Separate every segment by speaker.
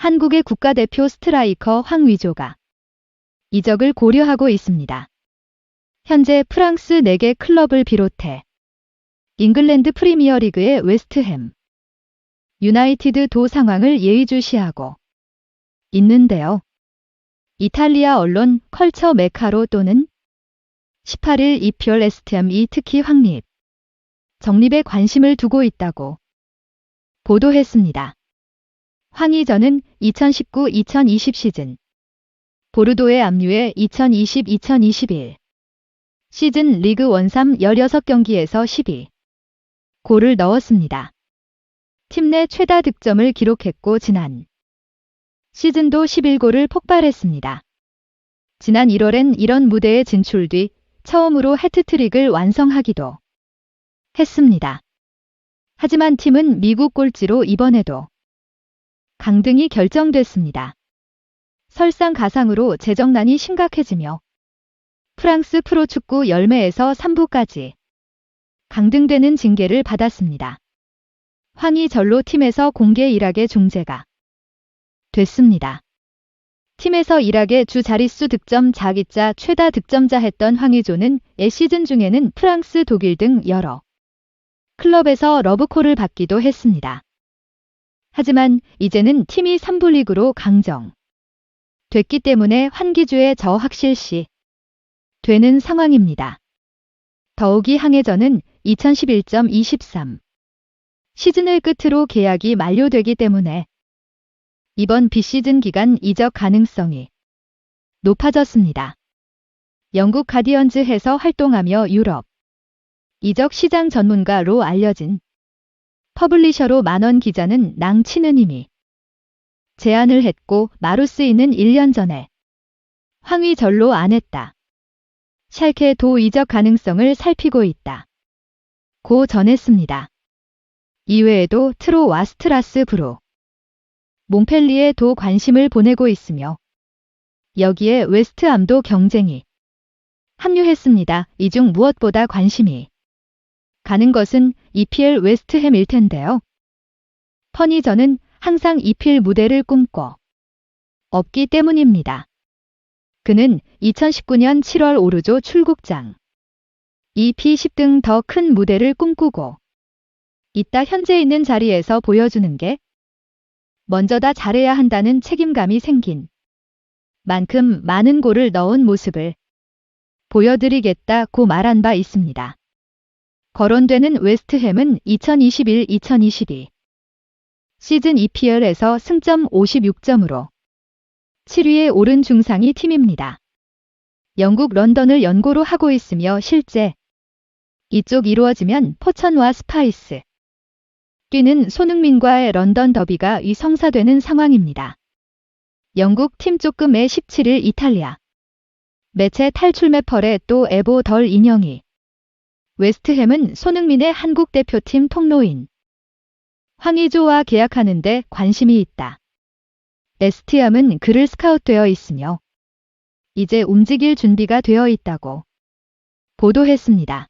Speaker 1: 한국의 국가대표 스트라이커 황위조가 이적을 고려하고 있습니다. 현재 프랑스 4개 클럽을 비롯해 잉글랜드 프리미어리그의 웨스트햄, 유나이티드 도 상황을 예의주시하고 있는데요. 이탈리아 언론 컬처 메카로 또는 18일 이별 에스티암이 특히 확립, 정립에 관심을 두고 있다고 보도했습니다. 황희전은 2019-2020 시즌 보르도에 압류해 2020-2021 시즌 리그 원삼 16경기에서 12 골을 넣었습니다. 팀 내 최다 득점을 기록했고 지난 시즌도 11골을 폭발했습니다. 지난 1월엔 이런 무대에 진출 뒤 처음으로 해트트릭을 완성하기도 했습니다. 하지만 팀은 미국 꼴찌로 이번에도 강등이 결정됐습니다. 설상가상으로 재정난이 심각해지며 프랑스 프로축구 열매에서 3부까지 강등되는 징계를 받았습니다. 황이 절로 팀에서 공개 일학의 중재가 됐습니다. 팀에서 일학의 주 자릿수 득점 자기자 최다 득점자 했던 황의조는 애 시즌 중에는 프랑스, 독일 등 여러 클럽에서 러브콜을 받기도 했습니다. 하지만 이제는 팀이 3부 리그로 강정 됐기 때문에 환기주의 저 확실시 되는 상황입니다. 더욱이 항해전은 2011.23 시즌을 끝으로 계약이 만료되기 때문에 이번 비시즌 기간 이적 가능성이 높아졌습니다. 영국 가디언즈에서 활동하며 유럽 이적 시장 전문가로 알려진 퍼블리셔로 만원 기자는 낭치는 이미 제안을 했고 마루스이는 1년 전에 황위 절로 안 했다. 샬케 도 이적 가능성을 살피고 있다. 고 전했습니다. 이외에도 트로 와 스트라스부로 몽펠리에 도 관심을 보내고 있으며 여기에 웨스트암도 경쟁이 합류했습니다. 이 중 무엇보다 관심이 가는 것은 EPL 웨스트햄일 텐데요. 퍼니저는 항상 EPL 무대를 꿈꿔 없기 때문입니다. 그는 2019년 7월 오르조 출국장 EP10 등 더 큰 무대를 꿈꾸고 있다 현재 있는 자리에서 보여주는 게 먼저 다 잘해야 한다는 책임감이 생긴 만큼 많은 골을 넣은 모습을 보여드리겠다고 말한 바 있습니다. 거론되는 웨스트햄은 2021-2022 시즌 EPL에서 승점 56점으로 7위에 오른 중상위 팀입니다. 영국 런던을 연고로 하고 있으며 실제 이쪽 이루어지면 포천과 스파이스 뛰는 손흥민과의 런던 더비가 이 성사되는 상황입니다. 영국 팀 조금의 17일 이탈리아 매체 탈출 매펄에 또 에보 덜 인형이 웨스트햄은 손흥민의 한국 대표팀 통로인 황의조와 계약하는데 관심이 있다. 에스티암은 그를 스카웃되어 있으며 이제 움직일 준비가 되어 있다고 보도했습니다.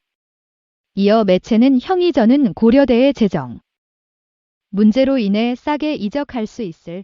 Speaker 1: 이어 매체는 형이전은 고려대의 재정 문제로 인해 싸게 이적할 수 있을